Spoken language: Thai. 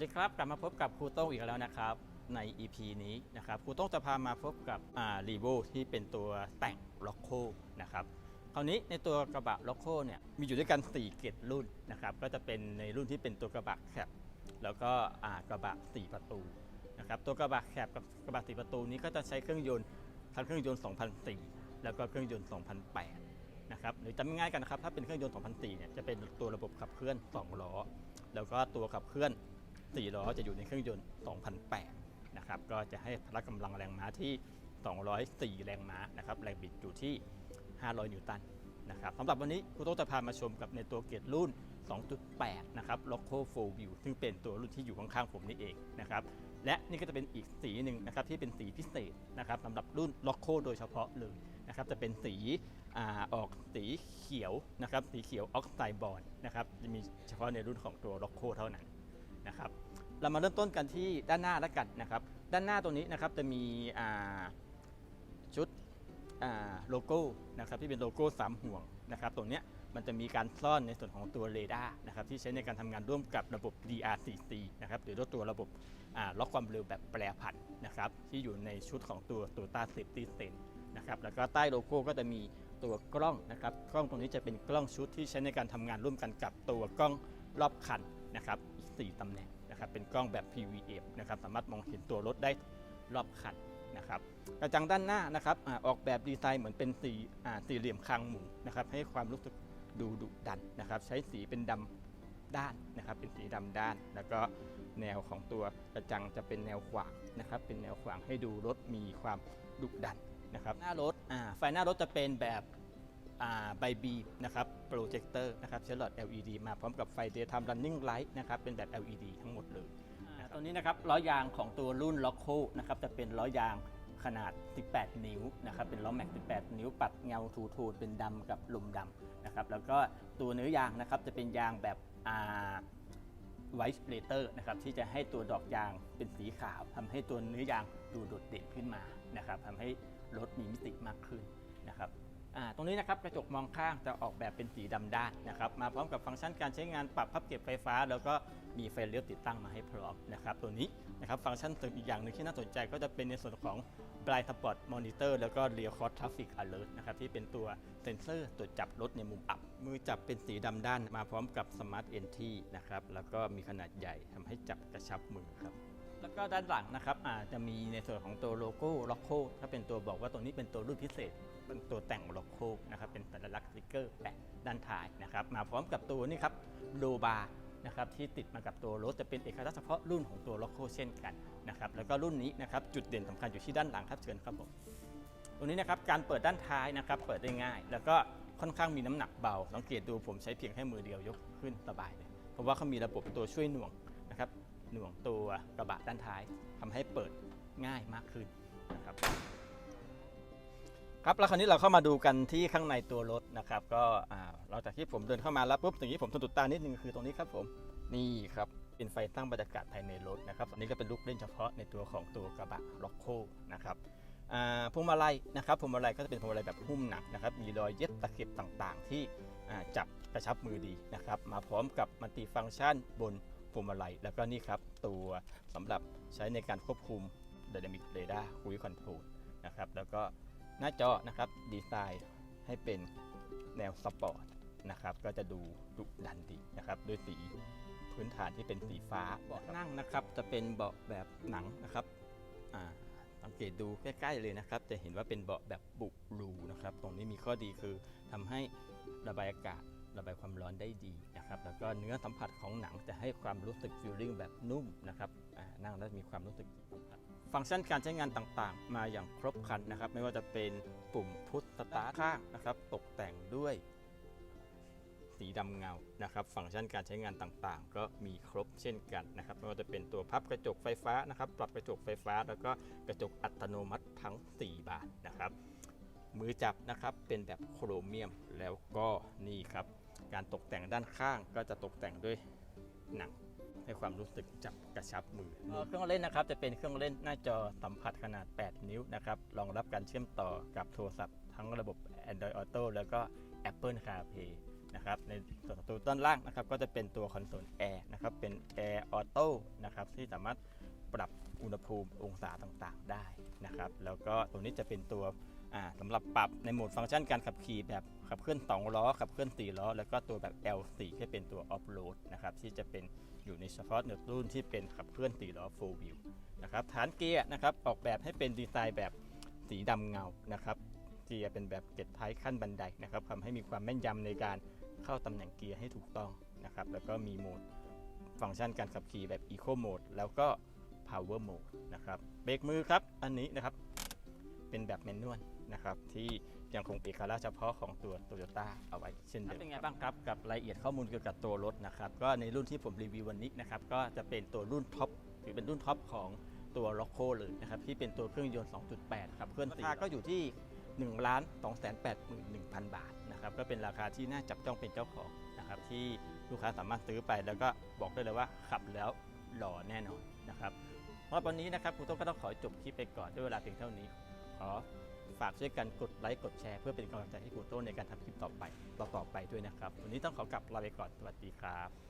สวัสดีครับ กลับมาพบกับครูโต้งอีกแล้วนะครับ ใน EP นี้นะครับครูโต้งจะพามาพบกับรีโวที่เป็นตัวแต่งล็อกโคนะครับคราวนี้ในตัวกระบะล็อกโคเนี่ยมีอยู่ด้วยกัน 4 เกรดรุ่นนะครับก็จะเป็นในรุ่นที่เป็นตัวกระบะแคปแล้วก็กระบะ 4 ประตูนะครับตัวกระบะแคปกับกระบะ 4 ประตูนี้ก็จะใช้เครื่องยนต์ทั้งเครื่องยนต์ 2004 แล้วก็เครื่องยนต์ 2008 นะครับหรือจำง่ายกันนะครับถ้าเป็นเครื่องยนต์ 2004 เนี่ยจะเป็นตัวระบบขับเคลื่อน 2 ล้อ แล้วก็ตัวขับเคลื่อน 4ล้อจะอยู่ในเครื่องยนต์ 2008 นะครับ ก็จะให้พละกำลังแรงม้าที่ 204 แรงม้านะครับ แรงบิดอยู่ที่ 500 นิวตันนะครับสำหรับวันนี้ครูโต้จะพามาชมกับในตัวเกียร์รุ่น 2.8 นะครับ Loco 4 View ซึ่งเป็นตัวรุ่นที่อยู่ข้างๆผมนี่เองนะครับและนี่ก็จะเป็นอีกสีหนึ่งนะครับที่เป็นสีพิเศษนะครับสำหรับรุ่น Loco โดยเฉพาะเลยนะครับจะเป็นสีอออกสีเขียวนะครับสีเขียวออกไซด์บอลนะครับจะมีเฉพาะในรุ่นของตัว Loco เท่านั้น นะครับ เรามาเริ่มต้นกันที่ด้านหน้าแล้วกันนะครับ ด้านหน้าตรงนี้นะครับจะมีชุดโลโก้นะครับที่เป็นโลโก้สามห่วงนะครับตรงนี้มันจะมีการซ่อนในส่วนของตัวเรดาร์นะครับที่ใช้ในการทำงานร่วมกับระบบ DRCC นะครับหรือตัวระบบล็อกความเร็วแบบแปรผันนะครับที่อยู่ในชุดของตัว Toyota Safety Sense นะครับแล้วก็ใต้โลโก้ก็จะมีตัวกล้องนะครับกล้องตรงนี้จะเป็นกล้องชุดที่ใช้ในการทำงานร่วมกันกับตัวกล้องรอบคันนะครับ 4 ตำแหน่งนะครับเป็นกล้องแบบ PVF นะครับสามารถมองเห็นตัวรถได้รอบคันนะครับกระจังด้านหน้านะครับอออกแบบดีไซน์เหมือนเป็นสี่สี่เหลี่ยมคางหมูนะครับให้ความรู้สึกดูดุดันนะครับใช้สีเป็นดำด้านนะครับเป็นสีดำด้าน แล้วก็แนวของตัวกระจังจะเป็นแนวขวางนะครับเป็นแนวขวางให้ดูรถมีความดุดันนะครับหน้ารถอ่าไฟหน้ารถจะเป็นแบบ ใบบีนะครับโปรเจคเตอร์นะครับใช้หลอด LED มาพร้อมกับไฟ Daytime Running Light นะครับเป็นแบบ LED ทั้งหมดเลยอ่าตัวนี้นะครับล้อยางของตัวรุ่น Loco นะครับจะเป็นล้อยางขนาด 18 นิ้วนะครับ เป็นล้อแม็ก 18 นิ้ว ปัดเงาทูโทนเป็นดำกับลมดำนะครับ แล้วก็ตัวเนื้อยางนะครับจะเป็นยางแบบอ่าไวท์สเปรเตอร์นะครับที่จะให้ตัวดอกยางเป็นสีขาวทำให้ตัวเนื้อยางดูโดดเด่นขึ้นมานะครับทำให้รถมีมิติมากขึ้นนะครับอ่า ตรงนี้นะครับกระจกมองข้างจะออกแบบเป็นสีดำด้านนะครับมาพร้อมกับฟังก์ชันการใช้งานปรับพับเก็บไฟฟ้า แล้วก็มีไฟเลี้ยวติดตั้งมาให้พร้อมนะครับตัวนี้นะครับฟังก์ชันเสริมอีกอย่างหนึ่งที่น่าสนใจก็จะเป็นในส่วนของ Blind Spot Monitor แล้วก็ Rear Cross Traffic Alert นะครับที่เป็นตัวเซ็นเซอร์ตรวจจับรถในมุมอับ มือจับเป็นสีดำด้านมาพร้อมกับ Smart Entry นะครับแล้วก็มีขนาดใหญ่ทำให้จับกระชับมือครับ แล้วก็ด้านหลังนะครับอาจจะมีในส่วนของตัวโลโก้ล็อกโคถ้าเป็นตัวบอกว่าตัวนี้เป็นตัวรุ่นพิเศษเป็นตัวแต่งล็อกโคนะครับเป็นสัญลักษณ์สติกเกอร์แปะด้านท้ายนะครับมาพร้อมกับตัวนี้ครับโลบาร์นะครับที่ติดมากับตัวรถจะเป็นเอกลักษณ์เฉพาะรุ่นของตัวล็อกโคเช่นกันนะครับแล้วก็รุ่นนี้นะครับจุดเด่นสำคัญอยู่ที่ด้านหลังครับเชิญครับผมตรงนี้นะครับการเปิดด้านท้ายนะครับเปิดได้ง่าย แล้วก็ค่อนข้างมีน้ำหนักเบาสังเกตดูผมใช้เพียงแค่มือเดียวยกขึ้นสบายเลยเพราะว่าเขามีระบบตัวช่วยหน่วงนะครับ หน่วงตัวกระบะด้านท้ายทำให้เปิดง่ายมากขึ้นนะครับครับแล้วคราวนี้เราเข้ามาดูกันที่ข้างในตัวรถนะครับ ก็อ่าหลังจากที่ผมเดินเข้ามาแล้วปุ๊บสิ่างที่ผมสะดุดตานิดนึงคือตรงนี้ครับผมนี่ครับเป็นไฟตั้งบรรยากาศภายในรถนะครับอันนี้ก็เป็นลูกเล่นเฉพาะในตัวของตัวกระบะล็อกโคนะครับอ่าพวงมาลัยนะครับพวงมาลัยก็จะเป็นพวงมาลัยแบบหุ้มหนักนะครับมีรอยเย็บตะเข็บต่างๆ ที่จับกระชับมือดีนะครับ มาพร้อมกับมัลติฟังก์ชันบน พวงมาลัย แล้วก็นี่ครับ ตัวสำหรับใช้ในการควบคุม Dynamic Radar Cruise Control นะครับ แล้วก็หน้าจอนะครับดีไซน์ให้เป็นแนวสปอร์ตนะครับ ก็จะดูดุดันดีนะครับ ด้วยสีพื้นฐานที่เป็นสีฟ้าเบาะนั่งนะครับ จะเป็นเบาะแบบหนังนะครับสังเกตดูใกล้ๆเลยนะครับ จะเห็นว่าเป็นเบาะแบบบุรูนะครับ ตรงนี้มีข้อดีคือทำให้ระบายอากาศ ระบายความร้อนได้ดีนะครับ แล้วก็เนื้อสัมผัสของหนังจะให้ความรู้สึกฟีลลิ่งแบบนุ่มนะครับนั่งแล้วมีความรู้สึกดีสัมผัสฟังก์ชันการใช้งานต่างๆ มาอย่างครบครันนะครับ ไม่ว่าจะเป็นปุ่มพุทสตาร์ข้างนะครับ ตกแต่งด้วยสีดำเงานะครับ ฟังก์ชันการใช้งานต่างๆ ก็มีครบเช่นกันนะครับ ไม่ว่าจะเป็นตัวพับกระจกไฟฟ้านะครับ ปรับกระจกไฟฟ้า แล้วก็กระจกอัตโนมัติทั้ง 4 บานนะครับ มือจับนะครับเป็นแบบโครเมียมแล้วก็นี่ครับ การตกแต่งด้านข้างก็จะตกแต่งด้วยหนังให้ความรู้สึกจับกระชับมือ เครื่องเล่นนะครับจะเป็นเครื่องเล่นหน้าจอสัมผัสขนาด 8 นิ้วนะครับรองรับการเชื่อมต่อกับโทรศัพท์ทั้งระบบ Android Auto แล้วก็ Apple CarPlay นะครับในส่วนของตัวด้านล่างนะครับก็จะเป็นตัวคอนโซลแอร์นะครับเป็นแอร์ออโต้นะครับที่สามารถปรับอุณหภูมิองศาต่างๆได้นะครับแล้วก็ตัวนี้จะเป็นตัวอ่าสำหรับปรับในโหมดฟังก์ชันการขับขี่แบบขับเคลื่อน 2 ล้อขับเคลื่อน 4 ล้อ แล้วก็ตัวแบบ L4 ที่เป็นตัวออฟโรดนะครับที่จะเป็นอยู่ในเฉพาะในรุ่นที่เป็นขับเคลื่อน 4 ล้อ4 wheel นะครับฐานเกียร์นะครับออกแบบให้เป็นดีไซน์แบบสีดำเงานะครับเกียร์เป็นแบบเกตไทขั้นบันไดนะครับทำให้มีความแม่นยำในการ เข้าตำแหน่งเกียร์ให้ถูกต้องนะครับ แล้วก็มีโหมดฟังก์ชันการขับขี่แบบ Eco Mode แล้วก็ Power Mode นะครับ เบรกมือครับ อันนี้นะครับ เป็นแบบแมนนวลนะครับ ที่ยังคงเอกลักษณ์เฉพาะของตัว Toyota เอาไว้เช่นเดิมเป็นไงบ้างครับ กับรายละเอียดข้อมูลเกี่ยวกับตัวรถนะครับ ก็ในรุ่นที่ผมรีวิววันนี้นะครับ ก็จะเป็นตัวรุ่นท็อปถือเป็นรุ่นท็อปของตัว l o c o เลยนะครับ ที่เป็นตัวเครื่องยนต์ 2.8 ครับเคลื่อนราคาก็อยู่ที่ 1ล้าน2 8 1 0 0 0 บาทนะครับก็เป็นราคาที่น่าจับจ้องเป็นเจ้าของนะครับที่ลูกค้าสามารถซื้อไปแล้วก็บอกได้เลยว่าขับแล้วหล่อแน่นอนนะครับเพราะวันนี้นะครับคุณโต้งก็ต้องขอจบคลิปไปก่อนด้วยเวลาเพียงเท่านี้ ขอฝากช่วยกันกดไลค์กดแชร์เพื่อเป็นกำลังใจให้คุณโต้งในการทำคลิปต่อไปต่อๆไปด้วยนะครับ วันนี้ต้องขอกลับลาไปก่อนสวัสดีครับ